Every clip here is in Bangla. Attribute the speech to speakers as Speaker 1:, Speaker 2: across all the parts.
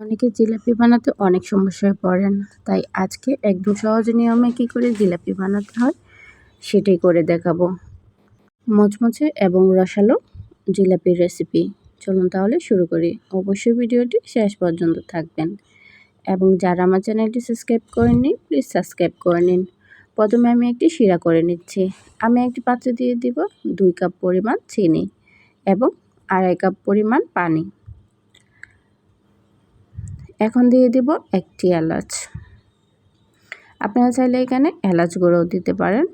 Speaker 1: অনেকে জিলাপি বানাতে অনেক সমস্যায় পড়েন, তাই আজকে একদম সহজ নিয়মে কি করে জিলাপি বানাতে হয় সেটাই করে দেখাবো। মচমচে এবং রসালো জিলাপির রেসিপি চলুন তাহলে শুরু করি। অবশ্যই ভিডিওটি শেষ পর্যন্ত থাকবেন। এবং যারা আমার চ্যানেলটি সাবস্ক্রাইব করেননি, প্লিজ সাবস্ক্রাইব করে নিন। প্রথমে আমি একটি শিরা করে নিচ্ছি। আমি একটি পাত্রে দিয়ে দিব দুই কাপ পরিমাণ চিনি এবং আড়াই কাপ পরিমাণ পানি। এখন দিয়ে দিব একটি এলাচ। আপনারা চাইলে এখানে এলাচ গুঁড়োও দিতে পারেন।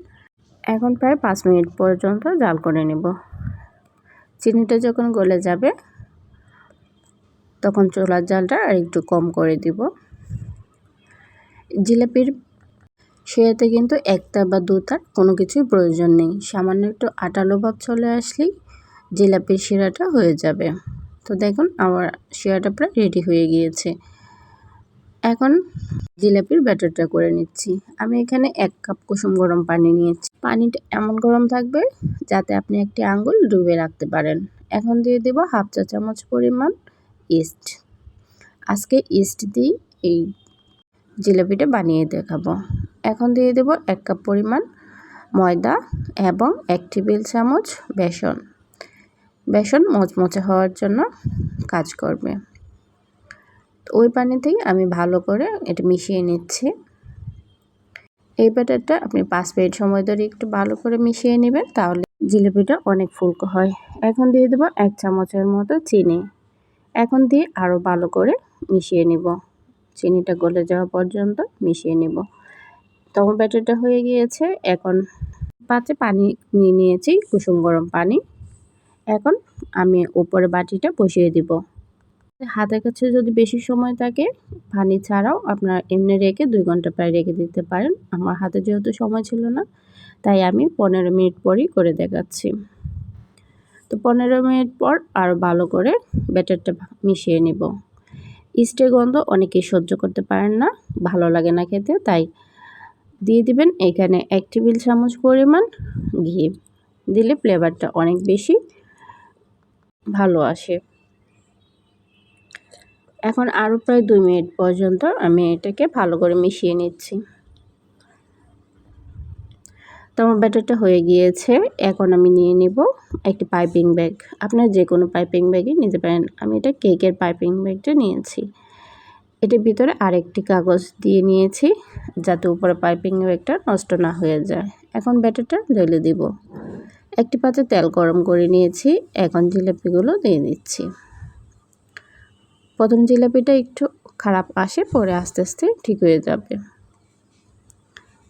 Speaker 1: এখন প্রায় পাঁচ মিনিট পর্যন্ত জাল করে নেব। চিনিটা যখন গলে যাবে, তখন চোলার জালটা আর একটু কম করে দিব। জিলাপির সেয়াতে কিন্তু একটা বা দুটার কোনো কিছুই প্রয়োজন নেই। সামান্য একটু আটালো ভাব চলে আসলেই জিলাপির শিরাটা হয়ে যাবে। তো দেখুন, আমার শিরাটা প্রায় রেডি হয়ে গিয়েছে। এখন জিলাপির ব্যাটারটা করে নিচ্ছি। আমি এখানে এক কাপ কুসুম গরম পানি নিয়েছি। পানিটা এমন গরম থাকবে যাতে আপনি একটি আঙ্গুল ডুবে রাখতে পারেন। এখন দিয়ে দেব হাফ চা চামচ পরিমাণ ইস্ট। আজকে ইস্ট দিই এই জিলাপিটা বানিয়ে দেখাবো। এখন দিয়ে দেব এক কাপ পরিমাণ ময়দা এবং এক টেবিল চামচ বেসন। বেসন মচমচে হওয়ার জন্য কাজ করবে। ওই পানিতেই আমি ভালো করে এটা মিশিয়ে নিচ্ছি। এই ব্যাটারটা আপনি পাঁচ মিনিট সময় ধরে একটু ভালো করে মিশিয়ে নেবেন, তাহলে জিলিপিটা অনেক ফুলকো হয়। এখন দিয়ে দেবো এক চামচের মতো চিনি। এখন দিয়ে আরও ভালো করে মিশিয়ে নিব। চিনিটা গলে যাওয়া পর্যন্ত মিশিয়ে নিব। তখন ব্যাটারটা হয়ে গিয়েছে, এখন পাত্রে পানি নিয়ে নিয়েছি, কুসুম গরম পানি। এখন আমি উপরে বাটিটা বসিয়ে দিব। হাতের কাছে যদি বেশি সময় থাকে, পানি ছাড়াও আপনার এমনি রেখে দুই ঘণ্টা প্রায় রেখে দিতে পারেন। আমার হাতে যেহেতু সময় ছিল না, তাই আমি পনেরো মিনিট পরই করে দেখাচ্ছি। তো পনেরো মিনিট পর আরও ভালো করে ব্যাটারটা মিশিয়ে নিব। ইস্টের গন্ধ অনেকেই সহ্য করতে পারেন না, ভালো লাগে না খেতে, তাই দিয়ে দিবেন এখানে এক টেবিল চামচ পরিমাণ ঘি। দিলে ফ্লেভারটা অনেক বেশি ভালো আসে। এখন আরও প্রায় দুই মিনিট পর্যন্ত আমি এটাকে ভালো করে মিশিয়ে নিচ্ছি। তো আমার ব্যাটারটা হয়ে গিয়েছে, এখন আমি নিয়ে নেব একটি পাইপিং ব্যাগ। আপনার যে কোনো পাইপিং ব্যাগই নিতে পারেন। আমি এটা কেকের পাইপিং ব্যাগটা নিয়েছি। এটার ভিতরে আরেকটি কাগজ দিয়ে নিয়েছি, যাতে উপরে পাইপিং ব্যাগটা নষ্ট না হয়ে যায়। এখন ব্যাটারটা ঢেলে দিব। একটি পাত্রে তেল গরম করে নিয়েছি, এখন জিলাপিগুলো দিয়ে দিচ্ছি। প্রথম জিলাপিটা একটু খারাপ আসে, পরে আস্তে আস্তে ঠিক হয়ে যাবে।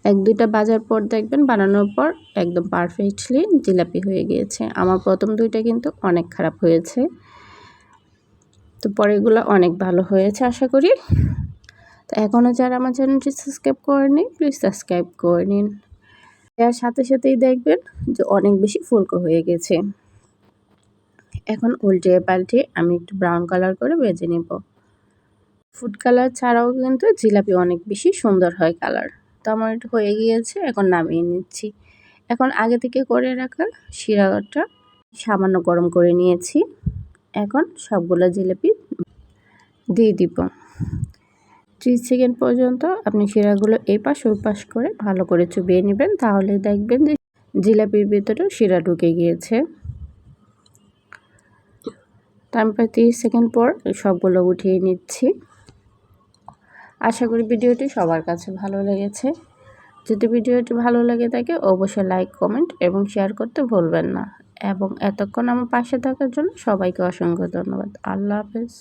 Speaker 1: এক দুইটা বাজার পর দেখবেন বানানোর পর একদম পারফেক্টলি জিলাপি হয়ে গিয়েছে। আমার প্রথম দুইটা কিন্তু অনেক খারাপ হয়েছে। তো পরেগুলো অনেক ভালো হয়েছে আশা করি। তো এখনও যারা আমার চ্যানেলটি সাবস্ক্রাইব করেনি প্লিজ সাবস্ক্রাইব করে নিন। এর সাথে সাথেই দেখবেন যে অনেক বেশি ফুলকো হয়ে গেছে। এখন উল্টে পাল্টে আমি একটু ব্রাউন কালার করে ভেজে নেব। ফুড কালার ছাড়াও কিন্তু জিলাপি অনেক বেশি সুন্দর হয় কালার তো আমার একটু হয়ে গিয়েছে, এখন নামিয়ে নিচ্ছি। এখন আগে থেকে করে রাখা শিরাটা সামান্য গরম করে নিয়েছি। এখন সবগুলো জিলাপি দিয়ে দিব। ত্রিশ সেকেন্ড পর্যন্ত আপনি শিরাগুলো এই পাশ ওই পাশ করে ভালো করে চুবিয়ে নেবেন, তাহলে দেখবেন যে জিলাপির ভিতরেও শিরা ঢুকে গিয়েছে। আমি প্রায় তিরিশ সেকেন্ড পর সবগুলো উঠিয়ে নিচ্ছি। আশা করি ভিডিওটি সবার কাছে ভালো লেগেছে। যদি ভিডিওটি ভালো লেগে থাকে, অবশ্যই লাইক কমেন্ট এবং শেয়ার করতে ভুলবেন না। এবং এতক্ষণ আমার পাশে থাকার জন্য সবাইকে অসংখ্য ধন্যবাদ। আল্লাহ হাফেজ।